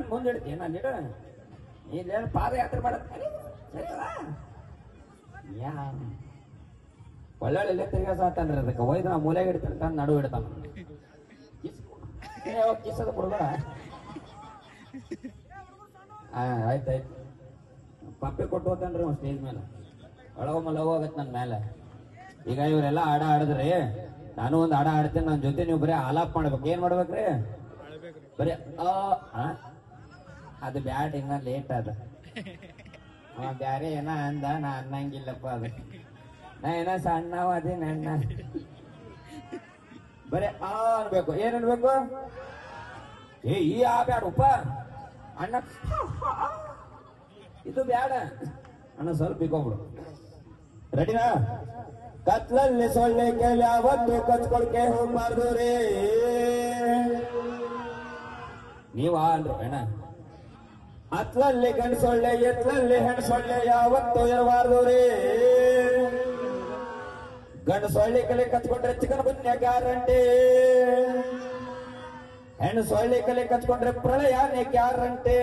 ತಂದು ಮುಂದೆ ಇಡ್ತೀನಿ ನಾನು ಇಡ? ಇಲ್ಲೇನು ಪಾದಯಾತ್ರೆ ಮಾಡತ್ ಯಾ. ಒಳ್ಳೊಳ್ಳೆ ತಿರ್ಗಾಸತ್ತಂದ್ರೆ ಅದಕ್ಕೆ ಒಯ್ದು ನಾವು ಮೂಲೆಗೆ ಇಡ್ತಾನೆ ತಂದು ನಡು ಇಡ್ತಾನ ಕಿಸದ ಬಿಡ್ಬೇಡ ಹಾ ಆಯ್ತಾಯ್ತು ಪಪ್ಪೆ ಕೊಟ್ಟು ಹೋಗ್ತಾನ್ರಿ ಅವ್ನು ಸ್ಟೇಜ್ ಮೇಲೆ. ಒಳಗೊಮ್ಮ ಮಲಗೋ ಆಗತ್ತೆ ನನ್ನ ಮೇಲೆ. ಈಗ ಇವರೆಲ್ಲ ಹಾಡ ಆಡಿದ್ರಿ. ನಾನು ಒಂದು ಹಾಡ ಆಡ್ತೇನೆ ನನ್ನ ಜೊತೆ ನೀವು ಬರೀ ಆಲಾಪ್ ಮಾಡ್ಬೇಕು. ಏನ್ ಮಾಡ್ಬೇಕ್ರಿ? ಬರೀ ಆ? ಅದು ಬ್ಯಾಡ್ ಇನ್ನ ಲೇಟ್ ಅದ. ಅವ ಬ್ಯಾರೆ ಏನ ಅಂದ, ನಾ ಅನ್ನಂಗಿಲ್ಲಪ್ಪ ಅದು. ನಾ ಏನ ಸಣ್ಣವ ಅದೇ ನನ್ನ. ಬರೇ, ಆ ಅನ್ಬೇಕು. ಏನ್ ಅನ್ಬೇಕು? ಏ, ಈ ಆ ಬ್ಯಾಡ, ಉಪ್ಪ. ಅಣ್ಣ ಇದು ಬ್ಯಾಡ. ಅಣ್ಣ, ಸ್ವಲ್ಪ ಇಕ್ಕೊಬಿಡು ರೆಡಿನಾ ಕತ್ಲಲ್ಲಿ ಸೊಳ್ಳೆ ಕೇಳಿ, ಅವತ್ತು ಕಚ್ಕೊಳ್ಕೆ ಹೋಗ್ಬಾರ್ದು ರೀ. ನೀವ ಅಣ್ಣ. ಅತ್ಲಲ್ಲಿ ಗಂಡಸೊಳ್ಳೆ, ಎತ್ಲಲ್ಲಿ ಹೆಣ್ಸೊಳ್ಳೆ ಯಾವತ್ತೂ ಇರಬಾರ್ದು ರೀ ಗಂಡು ಸೊಳ್ಳೆ ಕಲೆ ಕಚ್ಕೊಂಡ್ರೆ ಚಿಕನ್ ಬುನ್ಯ ಗ್ಯಾರಂಟಿ. ಹೆಣ್ಣು ಸೊಳ್ಳೆ ಕಲೆ ಕಚ್ಕೊಂಡ್ರೆ ಪ್ರಳಯನೇ ಗ್ಯಾರಂಟಿ.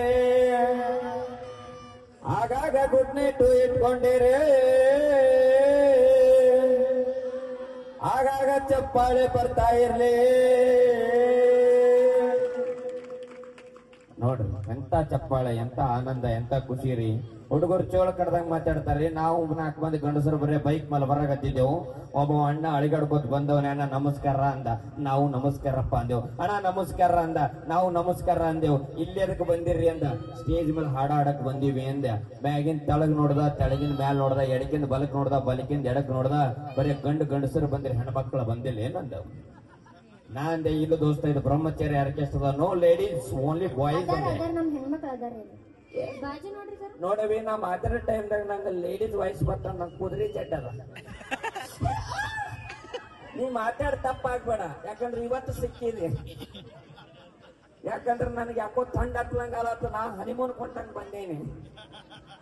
ಆಗಾಗ ಗುಡ್ ನೈಟ್ ಇಟ್ಕೊಂಡಿರಿ. ಆಗಾಗ ಚಪ್ಪಾಳೆ ಬರ್ತಾ ಇರ್ಲಿ. ನೋಡ್ರಿ ಎಂತ ಚಪ್ಪಾಳೆ, ಎಂತ ಆನಂದ, ಎಂತ ಖುಷಿ ರೀ ಹುಡುಗರು ಚೋಳ ಕಡ್ದಂಗ್ ಮಾತಾಡ್ತಾರ್ರಿ ನಾವು ನಾಲ್ಕು ಮಂದಿ ಗಂಡಸರು ಬರೀ ಬೈಕ್ ಮೇಲೆ ಬರಾಕತ್ತಿದ್ದೆವು ಒಬ್ಬ ಅಣ್ಣ ಅಳಿಗಾಡ್ಕೊತ ಬಂದವನೇ, ಅಣ್ಣ, ನಮಸ್ಕಾರ ಅಂದ. ನಾವು ನಮಸ್ಕಾರಪ್ಪ ಅಂದೆವು. ಅಣ್ಣ, ನಮಸ್ಕಾರ ಅಂದ. ನಾವು ನಮಸ್ಕಾರ ಅಂದೆವು. ಇಲ್ಲಿ ಅದಕ್ಕೆ ಬಂದಿರ್ರಿ ಅಂದ. ಸ್ಟೇಜ್ ಮೇಲೆ ಹಾಡ ಹಾಡಕ್ ಬಂದೀವಿ ಅಂದ. ಮ್ಯಾಗಿನ ತಳಗ್ ನೋಡ್ದ ತೆಳಗಿನ ಮ್ಯಾಲ್ ನೋಡ್ದ, ಎಡಕಿಂದ ಬಲಕ್ ನೋಡ್ದ, ಬಲಕಿಂದ ಎಡಕ್ ನೋಡ್ದ, ಬರೀ ಗಂಡು ಗಂಡಸರು ಬಂದಿರಿ, ಹೆಣ್ಮಕ್ಳು ಬಂದಿಲ್ಲ, ಏನಂದವು. ನಾ ಅಂದೆ ಇಲ್ಲ ದೋಸ್ತ ಇದು ಬ್ರಹ್ಮಚಾರಿ ಆರ್ಕೆಸ್ಟ್ರದ ನೋ ಲೇಡೀಸ್ ಓನ್ಲಿ ಬಾಯ್ಸ್ ಅಂದೆ ನಮ್ ಹೆಣ್ಮಕ್ಳು ಅದಾರ ಬಾಜು ನೋಡ್ರಿ ಸರ್. ನೋಡವಿ ನಾ ಮಾತಾಡೋ ಟೈಮ್ದಾಗ ನಂಗೆ ಲೇಡೀಸ್ ವಾಯ್ಸ್ ಬರ್ತ ನಂಗೆ ಕುದುರೆ ಚೆಡ್ಡದ ನೀ ಮಾತಾಡ ತಪ್ಪಾಗ್ಬೇಡ. ಯಾಕಂದ್ರೆ ಇವತ್ತು ಸಿಕ್ಕಿದೆ. ಯಾಕಂದ್ರೆ ನನಗೆ ಯಾಕೋ ಥಂಡ್ ಹತ್ಲಂಗಾಲತ್ತು ನಾ ಹನಿಮೂನ್ ಕೊಂಡಂಗ್ ಬಂದೇನಿ.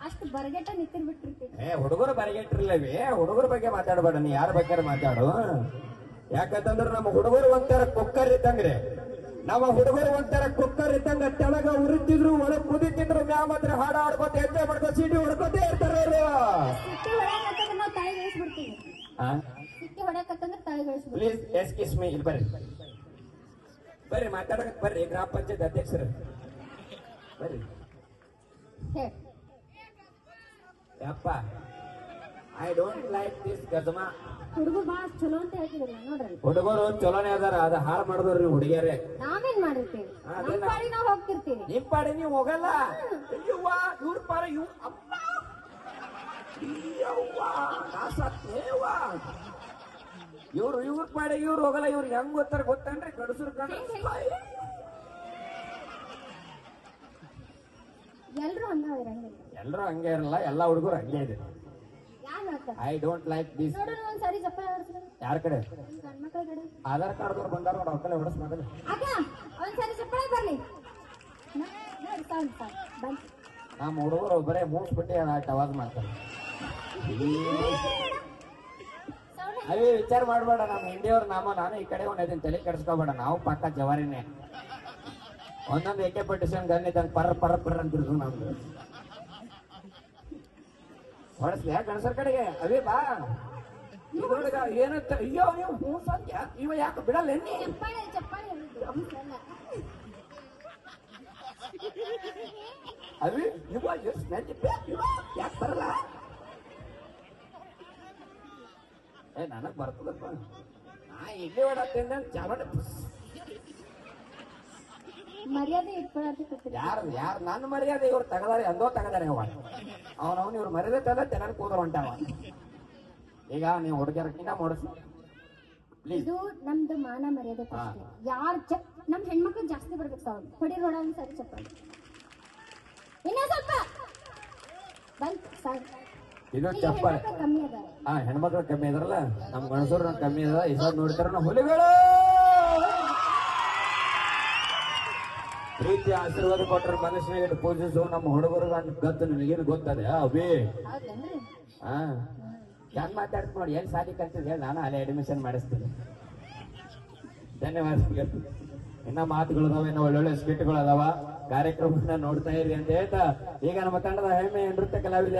ಅಷ್ಟು ಬರಗೆಟ್ಟ ನಿಂತಿರ್ಬಿಟ್ಟಿರ್ತೀನಿ ಏ ಹುಡುಗರು ಬರಗೆಟ್ಟಿರ್ಲವಿ ಹುಡುಗರ ಬಗ್ಗೆ ಮಾತಾಡಬೇಡ. ನೀ ಯಾರ ಬಗ್ಗೆ ಮಾತಾಡು? ಯಾಕಂತಂದ್ರೆ ನಮ್ಮ ಹುಡುಗರು ಒಂಥರ ಕುಕ್ಕರ್ ಇದ್ದಂಗ್ರೆ. ನಮ್ಮ ಹುಡುಗರು ಒಂಥರ ಕುಕ್ಕರ್ ಇದ್ದಂಗ ತೆಳಗ ಉರಿತಿದ್ರು ಒಳಗ್ ಕುದಿತಿದ್ರು ಮ್ಯಾ ಮಾತ್ರ ಹಾಡ ಆಡ್ಕೋತ ಎಂಜಾಯ್ ಮಾಡ್ಕೋ ಸಿಡಿ ಹೊಡ್ಕೋತೇ ಇರ್ತಾರೆ ಪ್ಲೀಸ್ ಎಸ್ ಕಿಸ್ ಮೀ ಇಲ್ಲಿ ಬರ್ರಿ. ಬರ್ರಿ ಮಾತಾಡಕ್ ಬರ್ರಿ ಗ್ರಾಮ ಪಂಚಾಯತ್ ಅಧ್ಯಕ್ಷರು. ಬರ್ರಿ. ಯಪ್ಪ. ಐ ಡೋಂಟ್ ಲೈಕ್ ದಿಸ್ ಗಜಮ. ಹುಡುಗರು ಬಾಳ ಚಲೋ ಅಂತ ಹೇಳ್ತಿದ್ರಲ್ಲ ನೋಡ್ರಿ. ಹುಡುಗರು ಚಲೋನೇ ಅದಾರ ಅದ ಹಾಳು ನೀವು ಹುಡುಗಿಯರೇ. ನಾವೇನ್ ಮಾಡಿರ್ತೀವಿ? ನಮ್? ಪಾಡಿ ನಾವ್ ಹೋಗ್ತಿರ್ತೀವಿ. ನಿಮ್ ಪಾಡಿ ನೀವು ಹೋಗಲ್ಲ. ಅಯ್ಯವ್ವ ಇವ್ರ ಪಾರ ಇವ್ ಅಪ್ಪ. ಅಯ್ಯವ್ವ ನಾ ಸತ್ತೇವ್ವ. ಇವ್ರು ಇವ್ರ ಪಾಡಿ ಇವ್ರು ಹೋಗಲ್ಲ ಇವ್ರು ಹೆಂಗ್ ಗೊತ್ತಾರ ಗೊತ್ತೇನ್ರಿ? ಗಡಸರು ಕಂಡ ಎಲ್ರು ಹಂಗ? ಎಲ್ರು ಎಲ್ಲರೂ ಹಂಗೆ. ಇರಲ್ಲ ಎಲ್ಲಾ ಹುಡುಗರು ಹಂಗೆ ಇದೆ ಐ ಡೋಂಟ್ ಲೈಕ್ ದಿಸ್ ಯಾರ ಕಡೆ? ಗಂಡ್ಮಕ್ಳ ಕಡೆ. ಆಧಾರ್ ಕಾರ್ಡ್ದವ್ರು ಬಂದಾರ ನೋಡ ಅವ್ರ ಕಡೆ ಹೊಡಸ್ ಚಪ್ಪಳ ಬರ್ಲಿ ನ- ನೋಡಿ ಸೌಂಡ್ ಸೌಂಡ್ ಬಂತು ನಮ್ಮ ಹುಡುಗರು ಬರೇ ಮೂಸ್ಬಿಟ್ಟು ಆಟ ಅವಾಜ್ ಮಾಡ್ತಾರೆ ಅವೇ ವಿಚಾರ ಮಾಡಬೇಡ ನಮ್ಮ ಹಿಂದಿಯವ್ರ ನಾಮ ನಾನು ಈ ಕಡೆ ಒಂದ್ ತಲೆ ಕೆಡಿಸ್ಕೋಬೇಡ ನಾವು ಪಕ್ಕ ಜವಾರಿನೇ. ಒಂದೊಂದು ಎಕೆ ಪಟ್ಟಿಷನ್ ಗನ್ ಇದ್ದಂಗೆ ಪರ್ ಪರ್ ಪರ್ ಅಂತಿರ್ದು ನಮ್ದು. ಹೊಡಸ್ಲಿ ಯಾಕೆ ಗಣಸರ್ ಕಡೆಗೆ. ಅವೇ ಬಾ. ಹುಡುಗ ಏನಂತ ಅಯ್ಯೋ ನೀವು ಹ್ಞೂ ಸಂಖ್ಯ ಇವ ಯಾಕೆ ಬಿಡಲ್ಲ ಎನ್ನಿ? ಚಪ್ಪಾಳೆ ಚಪ್ಪಾಳೆ ಅವಿ ಇವ ಸ್ಮೆಲ್ ಇವ? ಯಾಕೆ ಬರಲ್ಲ? ಏ ನನಗ್ ಬರ್ತದಪ್ಪ. ನಾ ಇಡ್ಲಿ ಹೊಡತ್ತೇನೆ ಚಾವಣ ಮರ್ಯಾದೆ ಇಟ್ಕೊಳ್ಳೋದಕ್ಕೆ ಯಾರು ಯಾರು ನನ್ನ ಮರ್ಯಾದೆ ಇವ್ರು ತಗದಾರೆ ಅಂದೋ ತಗದಾರೆ ಅವ ಅವನವನು ಇವ್ರು ಮರ್ಯಾದೆ ತಗದ ತೆನನ್ ಕೂದಲು ಹೊಂಟಾವ. ಈಗ ನೀವು ಹುಡುಗಿಯರ್ಕಿಂತ ಮಾಡಿಸು. ಪ್ಲೀಸ್ ಇದು ನಮ್ದು ಮಾನ ಮರ್ಯಾದೆ ಪ್ರಶ್ನೆ ಯಾರು ಚ ನಮ್ ಹೆಣ್ಮಕ್ಳು ಜಾಸ್ತಿ ಬರ್ಬೇಕು ಸರ್ ಹೊಡಿ ನೋಡ ಸರಿ ಚಪ್ಪಾಳೆ. ಇನ್ನ ಸ್ವಲ್ಪ. ಬಂತು ಸರ್ ಇದು ಇಲ್ಲಿ ಚಪ್ಪಲ್ ಹೆಣ್ಮಕ್ಳು ಕಮ್ಮಿ ಅದಾರ. ಹಾ ಹೆಣ್ಮಕ್ಳು ಕಮ್ಮಿ ಇದಾರಲ್ಲ ನಮ್ ಗಣಸೂರ್ ಕಮ್ಮಿ ಅದ ಇಸ್ ನೋಡ್ತಾರ ಹುಲಿಗಳು! ಪ್ರೀತಿ ಆಶೀರ್ವಾದ ಕೊಟ್ಟರೆ ಮನುಷ್ಯನಿಗೆ ಇಟ್ಟು ಪೂಜಿಸು ನಮ್ಮ ಹುಡುಗರು ಗತ್ತು ನಿನಗೇನು ಗೊತ್ತದೆ ಅವೇ ಹಾ ಹೆಂಗ್ ಮಾತಾಡ್ತ ನೋಡಿ ಏನ್ ಸಾಲಿ ಕಲ್ತಿದ್ ಹೇಳಿ ನಾನು ಅಲ್ಲೇ ಅಡ್ಮಿಷನ್ ಮಾಡಿಸ್ತೀನಿ. ಧನ್ಯವಾದ ಇನ್ನ ಮಾತುಗಳು ಅದಾವ ಇನ್ನ ಒಳ್ಳೊಳ್ಳೆ ಸ್ಕಿಟ್ಗಳು ಅದಾವ. ಕಾರ್ಯಕ್ರಮ ನೋಡ್ತಾ ಇರಿ ಅಂತ ಹೇಳ್ತಾ ಈಗ ನಮ್ಮ ತಂಡದ ಹೆಮ್ಮೆ ನೃತ್ಯ ಕಲಾವಿದೆ